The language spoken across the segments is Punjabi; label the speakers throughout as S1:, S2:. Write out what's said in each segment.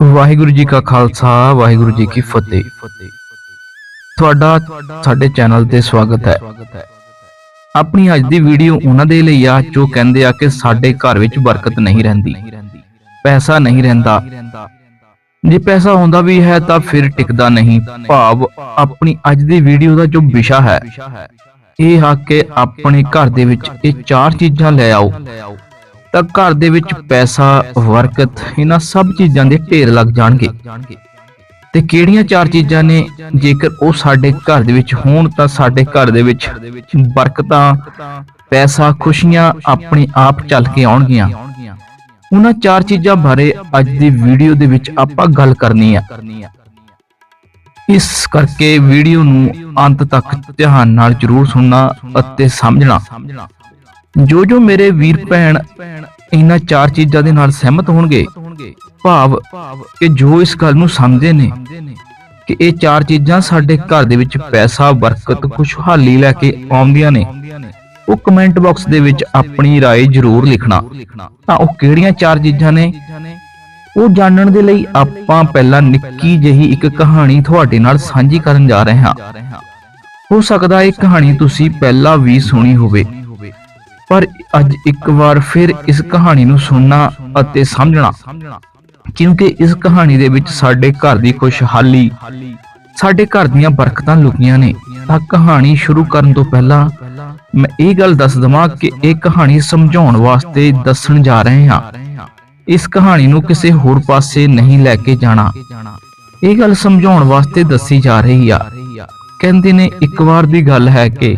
S1: ਵਾਹਿਗੁਰੂ ਜੀ ਕਾ ਖਾਲਸਾ, ਵਾਹਿਗੁਰੂ ਜੀ ਕੀ ਫਤਿਹ। ਤੁਹਾਡਾ, ਸਾਡੇ ਚੈਨਲ ਤੇ ਸਵਾਗਤ ਹੈ। ਆਪਣੀ ਅੱਜ ਦੀ ਵੀਡੀਓ ਉਹਨਾਂ ਦੇ ਲਈ ਆ, ਜੋ ਕਹਿੰਦੇ ਆ ਕਿ ਸਾਡੇ ਘਰ ਵਿੱਚ ਬਰਕਤ ਨਹੀਂ ਰਹਿੰਦੀ, ਪੈਸਾ ਨਹੀਂ ਰਹਿੰਦਾ। ਜੇ ਪੈਸਾ ਹੁੰਦਾ ਵੀ ਹੈ ਤਾਂ ਫਿਰ ਟਿਕਦਾ ਨਹੀਂ। ਭਾਵ ਆਪਣੀ ਅੱਜ ਦੀ ਵੀਡੀਓ ਦਾ ਜੋ ਵਿਸ਼ਾ ਹੈ, ਇਹ ਆ ਕਿ ਆਪਣੇ ਘਰ ਦੇ ਵਿੱਚ ਇਹ ਚਾਰ ਚੀਜ਼ਾਂ ਲੈ ਆਓ। ਤਾਂ ਘਰ ਦੇ ਵਿੱਚ ਪੈਸਾ ਬਰਕਤ ਇਹਨਾਂ ਸਭ ਚੀਜ਼ਾਂ ਦੇ ਢੇਰ ਲੱਗ ਜਾਣਗੇ। ਤੇ ਕਿਹੜੀਆਂ ਚਾਰ ਚੀਜ਼ਾਂ ਨੇ ਜੇਕਰ ਉਹ ਸਾਡੇ ਘਰ ਦੇ ਵਿੱਚ ਹੋਣ ਤਾਂ ਸਾਡੇ ਘਰ ਦੇ ਵਿੱਚ ਬਰਕਤਾਂ ਪੈਸਾ ਖੁਸ਼ੀਆਂ ਆਪਣੇ ਆਪ ਚੱਲ ਕੇ ਆਉਣਗੀਆਂ। ਉਹਨਾਂ ਚਾਰ ਚੀਜ਼ਾਂ ਬਾਰੇ ਅੱਜ ਦੀ ਵੀਡੀਓ ਦੇ ਵਿੱਚ ਆਪਾਂ ਗੱਲ ਕਰਨੀ ਆ। ਇਸ ਕਰਕੇ ਵੀਡੀਓ ਨੂੰ ਅੰਤ ਤੱਕ ਧਿਆਨ ਨਾਲ ਜਰੂਰ ਸੁਣਨਾ ਅਤੇ ਸਮਝਣਾ। ਜੋ ਜੋ ਮੇਰੇ ਵੀਰ ਭੈਣ ਇਹਨਾਂ ਚਾਰ ਚੀਜ਼ਾਂ ਦੇ ਨਾਲ ਸਹਿਮਤ ਹੋਣਗੇ ਭਾਵ ਕਿ ਜੋ ਇਸ ਗੱਲ ਨੂੰ ਸਮਝਦੇ ਨੇ ਕਿ ਇਹ ਚਾਰ ਚੀਜ਼ਾਂ ਸਾਡੇ ਘਰ ਦੇ ਵਿੱਚ ਪੈਸਾ ਬਰਕਤ ਖੁਸ਼ਹਾਲੀ ਲੈ ਕੇ ਆਉਂਦੀਆਂ ਨੇ ਉਹ ਕਮੈਂਟ ਬਾਕਸ ਦੇ ਵਿੱਚ ਆਪਣੀ رائے ਜ਼ਰੂਰ ਲਿਖਣਾ ਤਾਂ ਉਹ ਕਿਹੜੀਆਂ ਚਾਰ ਚੀਜ਼ਾਂ ਨੇ ਉਹ ਜਾਣਨ ਦੇ ਲਈ ਆਪਾਂ ਪਹਿਲਾਂ ਨਿੱਕੀ ਜਿਹੀ ਇੱਕ ਕਹਾਣੀ ਤੁਹਾਡੇ ਨਾਲ ਸਾਂਝੀ ਕਰਨ ਜਾ ਰਹੇ ਹਾਂ ਹੋ ਸਕਦਾ ਇਹ ਕਹਾਣੀ ਤੁਸੀਂ ਪਹਿਲਾਂ ਵੀ ਸੁਣੀ ਹੋਵੇ ਪਰ ਅੱਜ ਇੱਕ ਵਾਰ ਫਿਰ ਇਸ ਕਹਾਣੀ ਨੂੰ ਸੁਣਨਾ ਅਤੇ ਸਮਝਣਾ। ਕਿਉਂਕਿ ਇਸ ਕਹਾਣੀ ਦੇ ਵਿੱਚ ਸਾਡੇ ਘਰ ਦੀ ਖੁਸ਼ਹਾਲੀ, ਸਾਡੇ ਘਰ ਦੀਆਂ ਬਰਕਤਾਂ ਲੁਕੀਆਂ ਨੇ। ਤਾਂ ਕਹਾਣੀ ਸ਼ੁਰੂ ਕਰਨ ਤੋਂ ਪਹਿਲਾਂ ਮੈਂ ਇਹ ਗੱਲ ਦੱਸ ਦਵਾਂ ਕਿ ਇਹ ਕਹਾਣੀ ਸਮਝਾਉਣ ਵਾਸਤੇ ਦੱਸਣ ਜਾ ਰਹੇ ਹਾਂ। ਇਸ ਕਹਾਣੀ ਨੂੰ ਕਿਸੇ ਹੋਰ ਪਾਸੇ ਨਹੀਂ ਲੈ ਕੇ ਜਾਣਾ। ਇਹ ਗੱਲ ਸਮਝਾਉਣ ਵਾਸਤੇ ਦੱਸੀ ਜਾ ਰਹੀ ਆ। ਕਹਿੰਦੇ ਨੇ, ਇੱਕ ਵਾਰ ਦੀ ਗੱਲ ਹੈ ਕਿ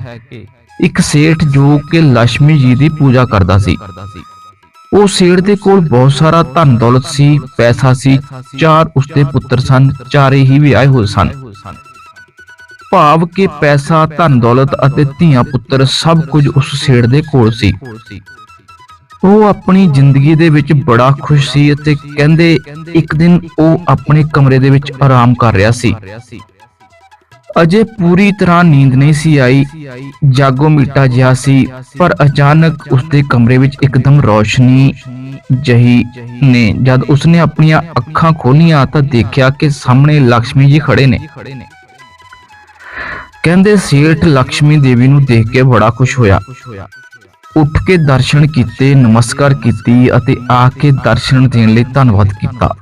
S1: ਇੱਕ ਸੇਠ ਜੋ ਕਿ ਲక్ష్ਮੀ ਜੀ ਦੀ ਪੂਜਾ ਕਰਦਾ ਸੀ। ਉਹ ਸੇਠ ਦੇ ਕੋਲ ਬਹੁਤ ਸਾਰਾ ਧਨ ਦੌਲਤ ਸੀ, ਪੈਸਾ ਸੀ, ਚਾਰ ਉਸਦੇ ਪੁੱਤਰ ਸਨ, ਚਾਰੇ ਹੀ ਵਿਆਹੇ ਹੋਏ ਸਨ। ਭਾਵ ਕਿ ਪੈਸਾ, ਧਨ ਦੌਲਤ ਅਤੇ ਧੀਆਂ ਪੁੱਤਰ ਸਭ ਕੁਝ ਉਸ ਸੇਠ ਦੇ ਕੋਲ ਸੀ। ਉਹ ਆਪਣੀ ਜ਼ਿੰਦਗੀ ਦੇ ਵਿੱਚ ਬੜਾ ਖੁਸ਼ ਸੀ ਅਤੇ ਕਹਿੰਦੇ ਇੱਕ ਦਿਨ ਉਹ ਆਪਣੇ ਕਮਰੇ ਦੇ ਵਿੱਚ ਆਰਾਮ ਕਰ ਰਿਹਾ ਸੀ। ਅਜੇ ਪੂਰੀ ਤਰ੍ਹਾਂ ਨੀਂਦ ਨਹੀਂ ਸੀ ਆਈ। ਜਾਗੋ ਮੀਟਾ ਜਿਹਾ ਸੀ, ਪਰ ਅਚਾਨਕ ਉਸਦੇ ਕਮਰੇ ਵਿੱਚ ਇੱਕਦਮ ਰੋਸ਼ਨੀ ਜਹੀ ਨੇ। ਜਦ ਉਸਨੇ ਆਪਣੀਆਂ ਅੱਖਾਂ ਖੋਲੀਆਂ ਤਾਂ ਦੇਖਿਆ ਕਿ ਸਾਹਮਣੇ ਲక్ష్ਮੀ ਜੀ ਖੜੇ ਨੇ। ਕਹਿੰਦੇ ਸੇਠ ਲక్ష్ਮੀ ਦੇਵੀ ਨੂੰ ਦੇਖ ਕੇ ਬੜਾ ਖੁਸ਼ ਹੋਇਆ। ਉੱਠ ਕੇ ਦਰਸ਼ਨ ਕੀਤੇ, ਨਮਸਕਾਰ ਕੀਤੀ ਅਤੇ ਆ ਕੇ ਦਰਸ਼ਨ ਦੇਣ ਲਈ ਧੰਨਵਾਦ ਕੀਤਾ।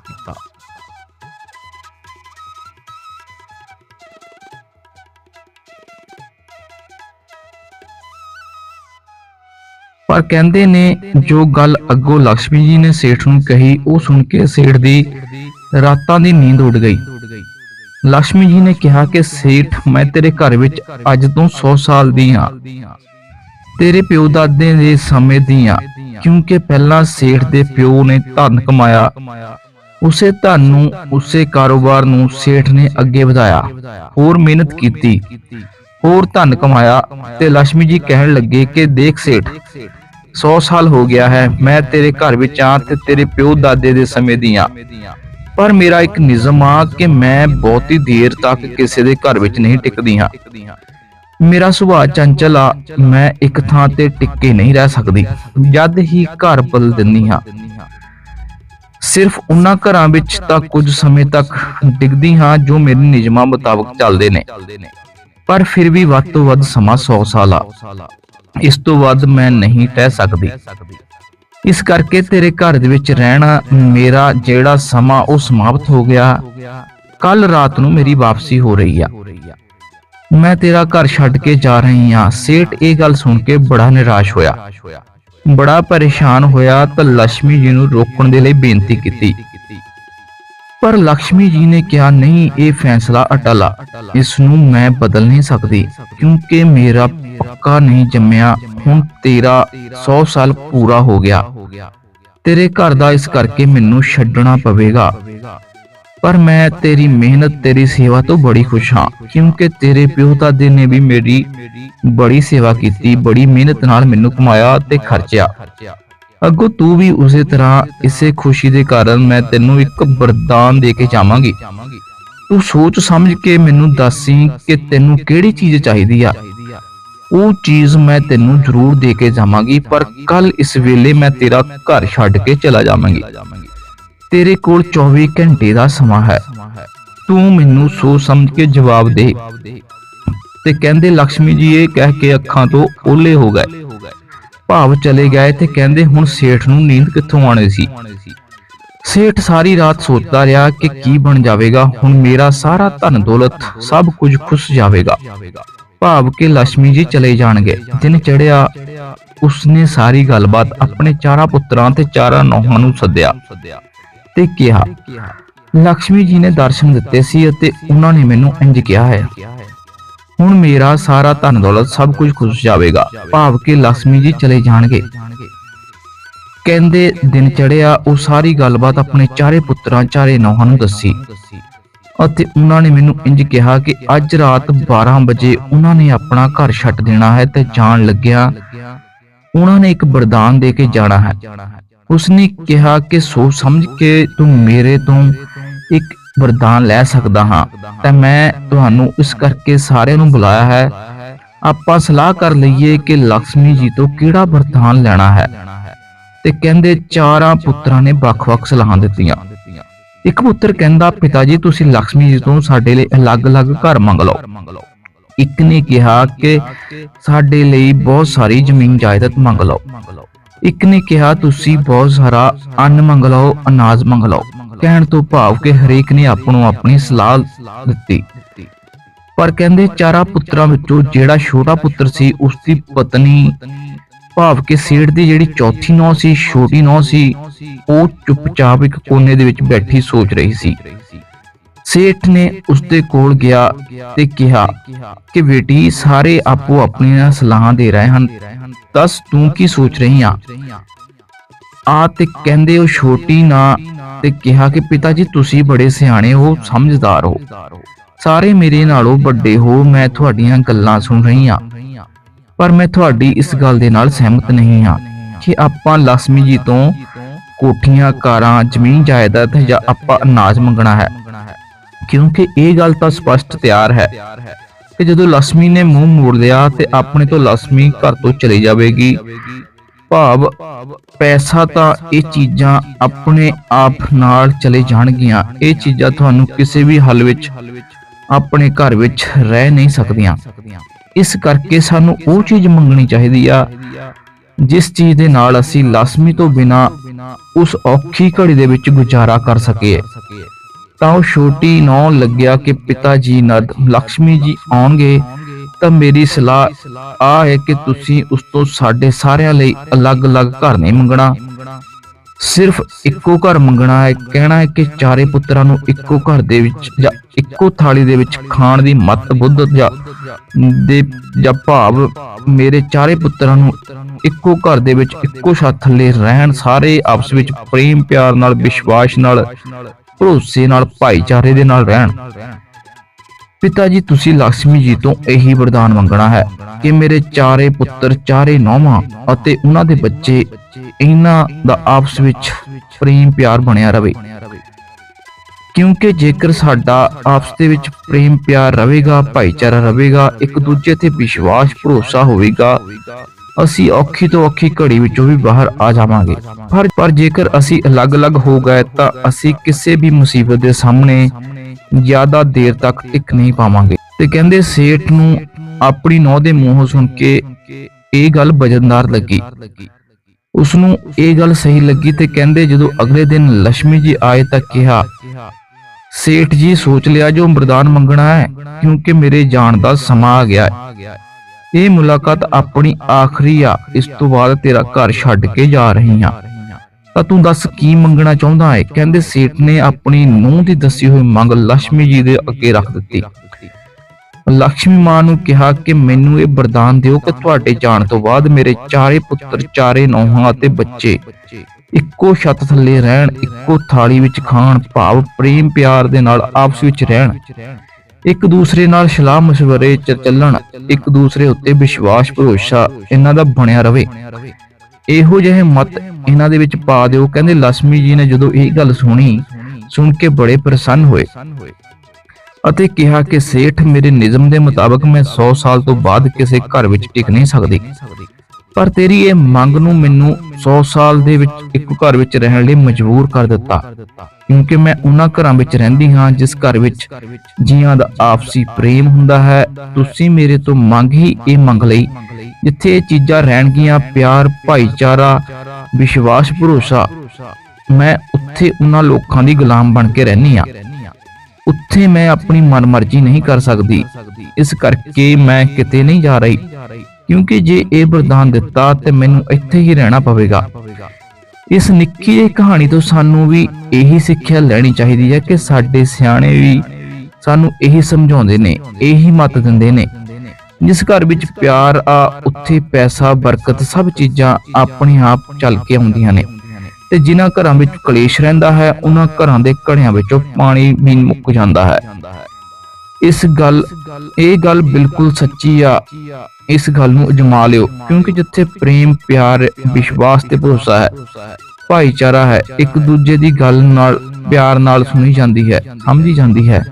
S1: ਪਰ ਕਹਿੰਦੇ ਨੇ, ਜੋ ਗੱਲ ਅੱਗੋ ਲక్ష్ਮੀ ਜੀ ਨੇ ਸੇਠ ਨੂੰ ਕਹੀ, ਉਹ ਸੁਣ ਕੇ ਸੇਠ ਦੀ ਰਾਤਾਂ ਦੀ ਨੀਂਦ ਉੱਡ ਗਈ। ਲక్ష్ਮੀ ਜੀ ਨੇ ਕਿਹਾ ਕਿ, ਸੇਠ, ਮੈਂ ਤੇਰੇ ਘਰ ਵਿੱਚ ਅੱਜ ਤੋਂ 100 ਸਾਲ ਦੀ ਹਾਂ। ਤੇਰੇ ਪਿਓ ਦਾਦੇ ਦੇ ਸਮੇਂ ਦੀ ਹਾਂ, ਕਿਉਂਕਿ ਪਹਿਲਾਂ ਸੇਠ ਦੇ ਪਿਓ ਨੇ ਧਨ ਕਮਾਇਆ। ਉਸੇ ਧਨ ਨੂੰ, ਉਸੇ ਕਾਰੋਬਾਰ ਨੂੰ ਸੇਠ ਨੇ ਅੱਗੇ ਵਧਾਇਆ। ਹੋਰ ਮਿਹਨਤ ਕੀਤੀ, ਹੋਰ ਧਨ ਕਮਾਇਆ ਤੇ ਲక్ష్ਮੀ ਜੀ ਕਹਿਣ ਲੱਗੇ ਕਿ, ਦੇਖ ਸੇਠ 100 ਸਾਲ ਹੋ ਗਿਆ ਹੈ। ਮੈਂ ਤੇਰੇ ਘਰ ਵਿੱਚ ਆਂ ਤੇ ਤੇਰੇ ਪਿਓ ਦਾਦੇ ਦੇ ਸਮੇਂ ਦੀ ਪਰ ਮੇਰਾ ਇੱਕ ਨਿਯਮ ਆ ਕਿ ਮੈਂ ਬਹੁਤੀ ਦੇਰ ਤੱਕ ਕਿਸੇ ਦੇ ਘਰ ਵਿੱਚ ਨਹੀਂ ਟਿਕਦੀ ਹਾਂ। ਮੇਰਾ ਸੁਭਾਅ ਚੰਚਲ ਆ। ਮੈਂ ਇੱਕ ਥਾਂ ਤੇ ਟਿੱਕੇ ਨਹੀਂ ਰਹਿ ਸਕਦੀ। ਜਦ ਹੀ ਘਰ ਬਦਲ ਦਿੰਦੀ ਹਾਂ। ਸਿਰਫ ਉਹਨਾਂ ਘਰਾਂ ਵਿੱਚ ਤਾਂ ਕੁਝ ਸਮੇਂ ਤੱਕ ਡਿੱਗਦੀ ਹਾਂ ਜੋ ਮੇਰੇ ਨਿਯਮਾਂ ਮੁਤਾਬਕ ਚੱਲਦੇ ਨੇ। ਪਰ ਫਿਰ ਵੀ ਵੱਧ ਤੋਂ ਵੱਧ ਸਮਾਂ 100 ਸਾਲ ਆ। ਇਸ ਤੋਂ ਵੱਧ ਮੈਂ ਨਹੀਂ ਟਹਿ ਸਕਦੀ। ਇਸ ਕਰਕੇ ਤੇਰੇ ਘਰ ਦੇ ਵਿੱਚ ਰਹਿਣਾ ਮੇਰਾ ਜਿਹੜਾ ਸਮਾਂ ਉਹ ਸਮਾਪਤ ਹੋ ਗਿਆ। ਕੱਲ ਰਾਤ ਨੂੰ ਮੇਰੀ ਵਾਪਸੀ ਹੋ ਰਹੀ ਆ। ਮੈਂ ਤੇਰਾ ਘਰ ਛੱਡ ਕੇ ਜਾ ਰਹੀ ਆ ਸੇਠ ਇਹ ਗੱਲ ਸੁਣ ਕੇ ਬੜਾ ਨਿਰਾਸ਼ ਹੋਇਆ। ਬੜਾ ਪਰੇਸ਼ਾਨ ਹੋਇਆ ਤਾਂ ਲక్ష్ਮੀ ਜੀ ਨੂੰ ਰੋਕਣ ਦੇ ਲਈ ਬੇਨਤੀ ਕੀਤੀ। ਪਰ ਲక్ష్ਮੀ ਜੀ ਨੇ ਕਿਹਾ, ਨਹੀਂ, ਇਹ ਫੈਸਲਾ ਅਟਲ ਆ। ਇਸ ਨੂੰ ਮੈਂ ਬਦਲ ਨਹੀਂ ਸਕਦੀ, ਕਿਉਂਕਿ ਮੇਰਾ ਪੱਕਾ ਨਹੀਂ ਜੰਮਿਆ, ਹੁਣ ਤੇਰਾ 100 ਸਾਲ ਪੂਰਾ ਹੋ ਗਿਆ। ਤੇਰੇ ਘਰ ਦਾ ਇਸ ਕਰਕੇ ਮੈਨੂੰ ਛੱਡਣਾ ਪਵੇਗਾ। ਪਰ ਮੈਂ ਤੇਰੀ ਮਿਹਨਤ, ਤੇਰੀ ਸੇਵਾ ਤੋਂ ਬੜੀ ਖੁਸ਼ ਹਾਂ, ਕਿਉਂਕਿ ਤੇਰੇ ਪਿਓ ਦਾਦੇ ਨੇ ਵੀ ਮੇਰੀ ਬੜੀ ਸੇਵਾ ਕੀਤੀ, ਬੜੀ ਮਿਹਨਤ ਨਾਲ ਮੈਨੂੰ ਕਮਾਇਆ ਤੇ ਖਰਚਿਆ। ਅੱਗੋਂ ਤੂੰ ਵੀ ਉਸੇ ਤਰ੍ਹਾਂ ਇਸੇ ਖੁਸ਼ੀ ਦੇ ਕਾਰਨ ਮੈਂ ਤੈਨੂੰ ਇੱਕ ਵਰਦਾਨ ਦੇ ਕੇ ਜਾਵਾਂਗੀ। ਤੂੰ ਸੋਚ ਸਮਝ ਕੇ ਮੈਨੂੰ ਦੱਸੀ ਕਿ ਤੈਨੂੰ ਕਿਹੜੀ ਚੀਜ਼ ਚਾਹੀਦੀ ਆ? ਉਹ ਚੀਜ਼ ਮੈਂ ਤੈਨੂੰ ਜ਼ਰੂਰ ਦੇ ਕੇ ਜਾਵਾਂਗੀ ਪਰ ਕੱਲ ਇਸ ਵੇਲੇ ਮੈਂ ਤੇਰਾ ਘਰ ਛੱਡ ਕੇ ਚਲਾ ਜਾਵਾਂਗੀ। ਤੇਰੇ ਕੋਲ 24 ਘੰਟੇ ਦਾ ਸਮਾਂ ਹੈ। ਤੂੰ ਮੈਨੂੰ ਸੋਚ ਸਮਝ ਕੇ ਜਵਾਬ ਦੇ। ਤੇ ਕਹਿੰਦੇ ਲక్ష్ਮੀ ਜੀ ਇਹ ਕਹਿ ਕੇ ਅੱਖਾਂ ਤੋਂ ਓਲੇ ਹੋ ਗਏ। ਭਾਵ ਚਲੇ ਗਏ ਤੇ ਕਹਿੰਦੇ ਹੁਣ ਸੇਠ ਨੂੰ ਨੀਂਦ ਕਿੱਥੋਂ ਆਣੀ ਸੀ? ਸੇਠ ਸਾਰੀ ਰਾਤ ਸੋਚਦਾ ਰਿਹਾ ਕਿ ਕੀ ਬਣ ਜਾਵੇਗਾ। ਹੁਣ ਮੇਰਾ ਸਾਰਾ ਧਨ ਦੌਲਤ ਸਭ ਕੁਝ ਖੁੱਸ ਜਾਵੇਗਾ। ਭਾਵ ਕਿ ਲక్ష్ਮੀ ਜੀ ਚਲੇ ਜਾਣਗੇ। ਦਿਨ ਚੜਿਆ ਉਸਨੇ ਸਾਰੀ ਗੱਲਬਾਤ ਆਪਣੇ ਚਾਰਾਂ ਪੁੱਤਰਾਂ ਤੇ ਚਾਰਾਂ ਨੌਹਾਂ ਨੂੰ ਸੱਦਿਆ ਤੇ ਕਿਹਾ, ਲక్ష్ਮੀ ਜੀ ਨੇ ਦਰਸ਼ਨ ਦਿੱਤੇ ਸੀ ਅਤੇ ਉਹਨਾਂ ਨੇ ਮੈਨੂੰ ਇੰਜ ਕਿਹਾ ਹੈ, ਹੁਣ ਮੇਰਾ ਸਾਰਾ ਧਨ ਦੌਲਤ ਸਭ ਕੁਝ ਖੁਸ਼ ਜਾਵੇਗਾ। ਭਾਵ ਕਿ ਲక్ష్ਮੀ ਜੀ ਚਲੇ ਜਾਣਗੇ। ਕਹਿੰਦੇ ਦਿਨ ਚੜਿਆ ਉਹ ਸਾਰੀ ਗੱਲਬਾਤ ਆਪਣੇ ਚਾਰੇ ਪੁੱਤਰਾਂ, ਚਾਰੇ ਨੌਹਾਂ ਨੂੰ ਦੱਸੀ। ਅਤੇ ਉਹਨਾਂ ਨੇ ਮੈਨੂੰ ਇੰਜ ਕਿਹਾ ਕਿ ਅੱਜ ਰਾਤ 12 ਵਜੇ ਉਹਨਾਂ ਨੇ ਆਪਣਾ ਘਰ ਛੱਡ ਦੇਣਾ ਹੈ ਤੇ ਜਾਣ ਲੱਗਿਆ। ਉਹਨਾਂ ਨੇ ਇੱਕ ਵਰਦਾਨ ਦੇ ਕੇ ਜਾਣਾ ਹੈ। ਉਸਨੇ ਕਿਹਾ ਕਿ ਸੋਚ ਸਮਝ ਕੇ ਤੂੰ ਮੇਰੇ ਤੋਂ ਇੱਕ ਵਰਦਾਨ ਲੈ ਸਕਦਾ ਹਾਂ, ਤਾਂ ਮੈਂ ਤੁਹਾਨੂੰ ਇਸ ਕਰਕੇ ਸਾਰਿਆਂ ਨੂੰ ਬੁਲਾਇਆ ਹੈ। ਆਪਾਂ ਸਲਾਹ ਕਰ ਲਈਏ ਕਿ ਲక్ష్ਮੀ ਜੀ ਤੋਂ ਕਿਹੜਾ ਵਰਦਾਨ ਲੈਣਾ ਹੈ। ਤੇ ਕਹਿੰਦੇ ਚਾਰਾਂ ਪੁੱਤਰਾਂ ਨੇ ਵੱਖ-ਵੱਖ ਸਲਾਹਾਂ ਦਿੱਤੀਆਂ। ਇੱਕ ਪੁੱਤਰ ਕਹਿੰਦਾ, ਪਿਤਾ ਜੀ, ਤੁਸੀਂ ਲక్ష్ਮੀ ਜੀ ਤੋਂ ਸਾਡੇ ਲਈ ਅਲੱਗ-ਅਲੱਗ ਘਰ ਮੰਗ ਲਓ। ਇੱਕ ਨੇ ਕਿਹਾ ਕਿ ਸਾਡੇ ਲਈ ਬਹੁਤ ਸਾਰੀ ਜ਼ਮੀਨ ਜਾਇਦਾਦ ਮੰਗ ਲਓ। ਇੱਕ ਨੇ ਕਿਹਾ, ਤੁਸੀਂ ਬਹੁਤ ਸਾਰਾ ਅੰਨ ਮੰਗ ਲਓ, ਅਨਾਜ ਮੰਗ ਲਓ। ਕਹਿਣ ਤੋਂ ਭਾਵ ਕਿ ਹਰੇਕ ਨੇ ਆਪਣੋ ਆਪਣੀ ਸਲਾਹ ਦਿੱਤੀ। ਪਰ ਕਹਿੰਦੇ, ਚਾਰਾਂ ਪੁੱਤਰਾਂ ਵਿੱਚੋਂ ਜਿਹੜਾ ਛੋਟਾ ਪੁੱਤਰ ਸੀ ਉਸ ਦੀ ਪਤਨੀ ਭਾਵ ਕਿ ਸੇਠ ਦੀ ਜਿਹੜੀ ਚੌਥੀ ਨੌ ਸੀ, ਛੋਟੀ ਨੌ ਸੀ, ਉਹ ਚੁੱਪਚਾਪ ਇੱਕ ਕੋਨੇ ਦੇ ਵਿੱਚ ਬੈਠੀ ਸੋਚ ਰਹੀ ਸੀ। ਸੇਠ ਨੇ ਉਸ ਕੋਲ ਗਿਆ ਤੇ ਕਿਹਾ ਕਿ ਬੇਟੀ, ਸਾਰੇ ਆਪੋ ਆਪਣੀਆਂ ਸਲਾਹਾਂ ਦੇ ਰਹੇ ਹਨ। ਦੱਸ ਤੂੰ ਕੀ ਸੋਚ ਰਹੀ ਆ? ਆ ਤੇ ਕਹਿੰਦੇ ਉਹ ਛੋਟੀ ਨਾ ਤੇ ਕਿਹਾ ਕਿ ਪਿਤਾ ਜੀ ਤੁਸੀਂ ਬੜੇ ਸਿਆਣੇ ਹੋ, ਸਮਝਦਾਰ ਹੋ। ਸਾਰੇ ਮੇਰੇ ਨਾਲੋਂ ਵੱਡੇ ਹੋ, ਮੈਂ ਤੁਹਾਡੀਆਂ ਗੱਲਾਂ ਸੁਣ ਰਹੀ ਆ। ਪਰ ਮੈਂ ਤੁਹਾਡੀ ਇਸ ਗੱਲ ਦੇ ਨਾਲ ਸਹਿਮਤ ਨਹੀਂ ਹਾਂ ਕਿ ਆਪਾਂ ਲక్ష్ਮੀ ਜੀ ਤੋਂ ਕੋਠੀਆਂ, ਕਾਰਾਂ, ਜ਼ਮੀਨ ਜਾਇਦਾਦ ਜਾਂ ਆਪਾਂ ਅਨਾਜ ਮੰਗਣਾ ਹੈ। ਕਿਉਂਕਿ ਇਹ ਗੱਲ ਤਾਂ ਸਪਸ਼ਟ ਤਿਆਰ ਹੈ ਕਿ ਜਦੋਂ ਲక్ష్ਮੀ ਨੇ ਮੂੰਹ ਮੋੜ ਲਿਆ ਤੇ ਆਪਣੇ ਤੋਂ ਲక్ష్ਮੀ ਘਰ ਤੋਂ ਚਲੀ ਜਾਵੇਗੀ। ਭਾਵ ਪੈਸਾ ਤਾਂ ਇਹ ਚੀਜ਼ਾਂ ਆਪਣੇ ਆਪ ਨਾਲ ਚਲੇ ਜਾਣਗੀਆਂ। ਇਹ ਚੀਜ਼ਾਂ ਤੁਹਾਨੂੰ ਕਿਸੇ ਵੀ ਹੱਲ ਵਿੱਚ, ਆਪਣੇ ਘਰ ਵਿੱਚ ਰਹਿ ਨਹੀਂ ਸਕਦੀਆਂ। ਇਸ ਕਰਕੇ ਸਾਨੂੰ ਉਹ ਚੀਜ਼ ਮੰਗਣੀ ਚਾਹੀਦੀ ਆ, ਜਿਸ ਚੀਜ਼ ਦੇ ਨਾਲ ਅਸੀਂ ਲਾਸ਼ਮੀ ਤੋਂ ਬਿਨਾ ਉਸ ਔਖੀ ਘੜੀ ਦੇ ਵਿੱਚ ਗੁਜ਼ਾਰਾ ਕਰ ਸਕੀਏ। ਤਾਂ ਉਹ ਛੋਟੀ ਨੌ ਲੱਗਿਆ ਕਿ ਪਿਤਾ ਜੀ ਨਦ ਲక్ష్ਮੀ ਜੀ ਆਉਣਗੇ, ਤਾਂ ਮੇਰੀ ਸਲਾਹ ਆ ਹੈ ਕਿ ਤੁਸੀਂ ਉਸ ਤੋਂ ਸਾਡੇ ਸਾਰਿਆਂ ਲਈ ਅਲੱਗ-ਅਲੱਗ ਘਰ ਨਹੀਂ ਮੰਗਣਾ। ਸਿਰਫ ਇੱਕੋ ਘਰ ਮੰਗਣਾ ਹੈ, ਕਹਿਣਾ ਹੈ ਕਿ ਚਾਰੇ ਪੁੱਤਰਾਂ ਨੂੰ ਇੱਕੋ ਘਰ ਦੇ ਵਿੱਚ ਜਾਂ ਇੱਕੋ ਥਾਲੀ ਦੇ ਵਿੱਚ ਖਾਣ ਦੀ ਮਤ ਬੁੱਧ ਜਾਂ ਦੇ ਜਾਂ ਭਾਵ ਮੇਰੇ ਚਾਰੇ ਪੁੱਤਰਾਂ ਨੂੰ ਇੱਕੋ ਘਰ ਦੇ ਵਿੱਚ ਇੱਕੋ ਛੱਤ ਥੱਲੇ ਰਹਿਣ, ਸਾਰੇ ਆਪਸ ਵਿੱਚ ਪ੍ਰੇਮ ਪਿਆਰ ਨਾਲ, ਵਿਸ਼ਵਾਸ ਨਾਲ, ਭਰੋਸੇ ਨਾਲ, ਭਾਈਚਾਰੇ ਦੇ ਨਾਲ ਰਹਿਣ। ਪਿਤਾ ਜੀ, ਤੁਸੀਂ ਲక్ష్ਮੀ ਜੀ ਤੋਂ ਇਹੀ ਵਰਦਾਨ ਮੰਗਣਾ ਹੈ ਕਿ ਮੇਰੇ ਚਾਰੇ ਪੁੱਤਰ, ਚਾਰੇ ਨੌਵਾਂ ਅਤੇ ਉਹਨਾਂ ਦੇ ਬੱਚੇ ਇਹਨਾਂ ਦਾ ਆਪਸ ਵਿੱਚ ਪ੍ਰੇਮ ਪਿਆਰ ਬਣਿਆ ਰਵੇ। ਕਿਉਂਕਿ ਜੇਕਰ ਸਾਡਾ ਆਪਸ ਦੇ ਵਿੱਚ ਪ੍ਰੇਮ ਪਿਆਰ ਰਹੇਗਾ ਭਾਈਚਾਰਾ ਰਹੇਗਾ ਇੱਕ ਦੂਜੇ ਤੇ ਵਿਸ਼ਵਾਸ, ਭਰੋਸਾ ਹੋਵੇਗਾ, ਅਸੀਂ ਔਖੀ ਤੋਂ ਔਖੀ ਘੜੀ ਵਿੱਚੋਂ ਵੀ ਬਾਹਰ ਆ ਜਾਵਾਂਗੇ। ਪਰ ਪਰ ਜੇਕਰ ਅਸੀਂ ਅਲੱਗ-ਅਲੱਗ ਹੋ ਗਏ ਤਾਂ ਅਸੀਂ ਕਿਸੇ ਵੀ ਮੁਸੀਬਤ ਦੇ ਸਾਹਮਣੇ ਜ਼ਿਆਦਾ ਦੇਰ ਤੱਕ ਟਿਕ ਨਹੀਂ ਪਾਵਾਂਗੇ। ਤੇ ਕਹਿੰਦੇ ਸੇਠ ਨੂੰ ਆਪਣੀ ਨੌ ਦੇ ਮੂੰਹੋਂ ਸੁਣ ਕੇ ਇਹ ਗੱਲ ਵਜਨਦਾਰ ਲੱਗੀ। ਉਸ ਨੂੰ ਇਹ ਗੱਲ ਸਹੀ ਲੱਗੀ ਤੇ ਕਹਿੰਦੇ ਜਦੋਂ ਅਗਲੇ ਦਿਨ ਲక్ష్ਮੀ ਜੀ ਆਏ ਤਾਂ ਕਿਹਾ, ਸੇਠ ਜੀ, ਸੋਚ ਲਿਆ ਜੋ ਵਰਦਾਨ ਮੰਗਣਾ ਹੈ, ਕਿਉਂਕਿ ਮੇਰੇ ਜਾਣ ਦਾ ਸਮਾਂ ਆ ਗਿਆ ਇਹ ਮੁਲਾਕਾਤ ਆਪਣੀ ਆਖਰੀ ਆ, ਇਸ ਤੋਂ ਬਾਅਦ ਤੇਰਾ ਘਰ ਛੱਡ ਕੇ ਜਾ ਰਹੀ ਆ। ਤਾਂ ਤੂੰ ਦੱਸ ਕੀ ਮੰਗਣਾ ਚਾਹੁੰਦਾ ਹੈ? ਕਹਿੰਦੇ ਸੇਠ ਨੇ ਆਪਣੀ ਨੂੰਹ ਦੀ ਦੱਸੀ ਹੋਈ ਮੰਗ ਲక్ష్ਮੀ ਜੀ ਦੇ ਅੱਗੇ ਰੱਖ ਦਿੱਤੀ। ਲక్ష్ਮੀ ਮਾਂ ਨੂੰ ਕਿਹਾ ਕਿ ਮੈਨੂੰ ਇਹ ਵਰਦਾਨ ਦਿਓ ਕਿ ਤੁਹਾਡੇ ਜਾਣ ਤੋਂ ਬਾਅਦ ਮੇਰੇ ਚਾਰੇ ਪੁੱਤਰ ਚਾਰੇ ਨੌਹਾਂ ਅਤੇ ਬੱਚੇ। ਇੱਕੋ ਛੱਤ ਥੱਲੇ ਰਹਿਣ ਇੱਕੋ ਥਾਲੀ ਵਿੱਚ ਖਾਣ ਭਾਵ ਪ੍ਰੇਮ ਪਿਆਰ ਦੇ ਨਾਲ ਆਪਸ ਵਿੱਚ ਰਹਿਣ। ਇੱਕ ਦੂਸਰੇ ਨਾਲ ਸਲਾਹ مشਵਰੇ ਚੱਲਣ ਇੱਕ ਦੂਸਰੇ ਉੱਤੇ ਵਿਸ਼ਵਾਸ ਭਰੋਸਾ ਇਹਨਾਂ ਦਾ ਬਣਿਆ ਰਹੇ। ਇਹੋ ਜਿਹੇ ਮਤ ਇਹਨਾਂ ਦੇ ਵਿੱਚ ਪਾ ਦਿਓ। ਕਹਿੰਦੇ ਲక్ష్ਮੀ ਜੀ ਨੇ ਜਦੋਂ ਇਹ ਗੱਲ ਸੁਣੀ ਸੁਣ ਕੇ ਬੜੇ ਪ੍ਰਸੰਨ ਹੋਏ। ਅਤੇ ਕਿਹਾ ਕਿ ਸੇਠ ਮੇਰੇ ਨਿਯਮ ਦੇ ਮੁਤਾਬਕ ਮੈਂ 100 ਸਾਲ ਤੋਂ ਬਾਅਦ ਕਿਸੇ ਘਰ ਵਿੱਚ ਟਿਕ ਨਹੀਂ ਸਕਦੀ। ਪਰ ਤੇਰੀ ਇਹ ਮੰਗ ਨੂੰ ਮੈਨੂੰ 100 ਸਾਲ ਦੇ ਵਿੱਚ ਇੱਕ ਘਰ ਵਿੱਚ ਰਹਿਣ ਲਈ ਮਜਬੂਰ ਕਰ ਦਿੱਤਾ, ਕਿਉਂਕਿ ਮੈਂ ਉਹਨਾਂ ਘਰਾਂ ਵਿੱਚ ਰਹਿੰਦੀ ਹਾਂ ਜਿਸ ਘਰ ਵਿੱਚ ਜੀਆਂ ਦਾ ਆਪਸੀ ਪ੍ਰੇਮ ਹੁੰਦਾ ਹੈ। ਤੁਸੀਂ ਮੇਰੇ ਤੋਂ ਮੰਗ ਹੀ ਇਹ ਮੰਗ ਲਈ, ਜਿੱਥੇ ਇਹ ਚੀਜ਼ਾਂ ਰਹਿਣਗੀਆਂ, ਪਿਆਰ, ਭਾਈਚਾਰਾ, ਵਿਸ਼ਵਾਸ, ਭਰੋਸਾ। ਮੈਂ ਉੱਥੇ ਉਹਨਾਂ ਲੋਕਾਂ ਦੀ ਗੁਲਾਮ ਬਣ ਕੇ ਰਹਿਣੀ ਆ ਉੱਥੇ ਮੈਂ ਆਪਣੀ ਮਨਮਰਜ਼ੀ ਨਹੀਂ ਕਰ ਸਕਦੀ। ਇਸ ਕਰਕੇ ਮੈਂ ਕਿਤੇ ਨਹੀਂ ਜਾ ਰਹੀ। ਕਿਉਂਕਿ ਜੇ ਇਹ ਵਰਦਾਨ ਦਿੱਤਾ, ਤੇ ਮੈਨੂੰ ਇੱਥੇ ਹੀ ਰਹਿਣਾ ਪਵੇਗਾ। ਇਸ ਨਿੱਕੀ ਜਿਹੀ ਕਹਾਣੀ ਤੋਂ ਸਾਨੂੰ ਵੀ ਇਹੀ ਸਿੱਖਿਆ ਲੈਣੀ ਚਾਹੀਦੀ ਹੈ ਕਿ ਸਾਡੇ ਸਿਆਣੇ ਵੀ ਸਾਨੂੰ ਇਹੀ ਸਮਝਾਉਂਦੇ ਨੇ, ਇਹੀ ਮਤ ਦਿੰਦੇ ਨੇ। ਜਿਸ ਘਰ ਵਿੱਚ ਪਿਆਰ ਆ, ਉੱਥੇ ਪੈਸਾ, ਬਰਕਤ, ਸਭ ਚੀਜ਼ਾਂ ਆਪਣੇ ਆਪ ਚੱਲ ਕੇ ਆਉਂਦੀਆਂ ਨੇ। ਤੇ ਜਿਨ੍ਹਾਂ ਘਰਾਂ ਵਿੱਚ ਕਲੇਸ਼ ਰਹਿੰਦਾ ਹੈ, ਉਹਨਾਂ ਘਰਾਂ ਦੇ ਘੜਿਆਂ ਵਿੱਚੋਂ ਪਾਣੀ ਵੀ ਮੁੱਕ ਜਾਂਦਾ ਹੈ। ਇਸ ਗੱਲ, ਇਹ ਗੱਲ ਬਿਲਕੁਲ ਸੱਚੀ ਆ। ਇਸ ਗੱਲ ਨੂੰ ਅਜਮਾ ਲਿਓ, ਕਿਉਂਕਿ ਜਿੱਥੇ ਪ੍ਰੇਮ, ਪਿਆਰ, ਵਿਸ਼ਵਾਸ ਤੇ ਭਰੋਸਾ ਹੈ, ਭਾਈਚਾਰਾ ਹੈ, ਇੱਕ ਦੂਜੇ ਦੀ ਗੱਲ ਨਾਲ, ਪਿਆਰ ਨਾਲ ਸੁਣੀ ਜਾਂਦੀ ਹੈ, ਸਮਝੀ ਜਾਂਦੀ ਹੈ।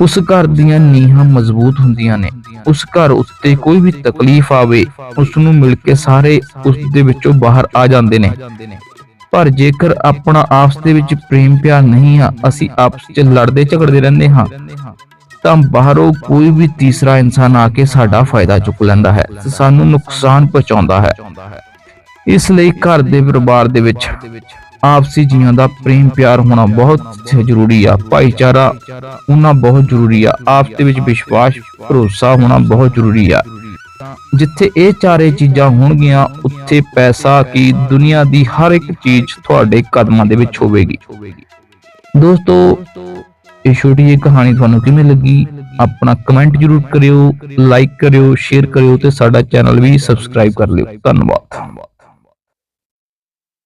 S1: ਉਸ ਘਰ ਦੀਆਂ ਨੀਹਾਂ ਮਜ਼ਬੂਤ ਹੁੰਦੀਆਂ ਨੇ। ਉਸ ਘਰ ਉੱਤੇ ਕੋਈ ਵੀ ਤਕਲੀਫ ਆਵੇ, ਉਸ ਨੂੰ ਮਿਲ ਕੇ ਸਾਰੇ ਉਸ ਦੇ ਵਿੱਚੋਂ ਬਾਹਰ ਆ ਜਾਂਦੇ ਨੇ। ਪਰ ਜੇਕਰ ਆਪਣਾ ਆਪਸ ਦੇ ਵਿੱਚ ਪ੍ਰੇਮ ਪਿਆਰ ਨਹੀਂ ਆ, ਅਸੀਂ ਆਪਸ ਵਿੱਚ ਲੜਦੇ ਝਗੜਦੇ ਰਹਿੰਦੇ ਹਾਂ, ਤਾਂ ਬਾਹਰੋਂ ਕੋਈ ਵੀ ਤੀਸਰਾ ਇਨਸਾਨ ਆ ਕੇ ਸਾਡਾ ਫਾਇਦਾ ਚੁੱਕ ਲੈਂਦਾ ਹੈ, ਤੇ ਸਾਨੂੰ ਨੁਕਸਾਨ ਪਹੁੰਚਾਉਂਦਾ ਹੈ। ਇਸ ਲਈ ਘਰ ਦੇ ਪਰਿਵਾਰ ਦੇ ਵਿੱਚ ਆਪਸੀ ਜੀਆਂ ਦਾ ਪ੍ਰੇਮ ਪਿਆਰ ਹੋਣਾ ਬਹੁਤ ਜ਼ਰੂਰੀ ਆ, ਭਾਈਚਾਰਾ ਹੋਣਾ ਬਹੁਤ ਜ਼ਰੂਰੀ ਆ, ਆਪਸ ਦੇ ਵਿੱਚ ਵਿਸ਼ਵਾਸ, ਭਰੋਸਾ ਹੋਣਾ ਬਹੁਤ ਜ਼ਰੂਰੀ ਆ। ਜਿੱਥੇ ਇਹ ਚਾਰੇ ਚੀਜ਼ਾਂ ਹੋਣਗੀਆਂ, ਉੱਥੇ ਪੈਸਾ ਕੀ ਦੁਨੀਆ ਦੀ ਹਰ ਇੱਕ ਚੀਜ਼ ਤੁਹਾਡੇ ਕਦਮਾਂ ਦੇ ਵਿੱਚ ਹੋਵੇਗੀ। ਦੋਸਤੋ, ਇਹ ਛੋਟੀ ਜਿਹੀ ਕਹਾਣੀ ਤੁਹਾਨੂੰ ਕਿਵੇਂ ਲੱਗੀ? ਆਪਣਾ ਕਮੈਂਟ ਜ਼ਰੂਰ ਕਰਿਓ ਲਾਈਕ ਕਰਿਓ ਸ਼ੇਅਰ ਕਰਿਓ ਤੇ ਸਾਡਾ ਚੈਨਲ ਵੀ ਸਬਸਕ੍ਰਾਈਬ ਕਰ ਲਿਓ। ਧੰਨਵਾਦ।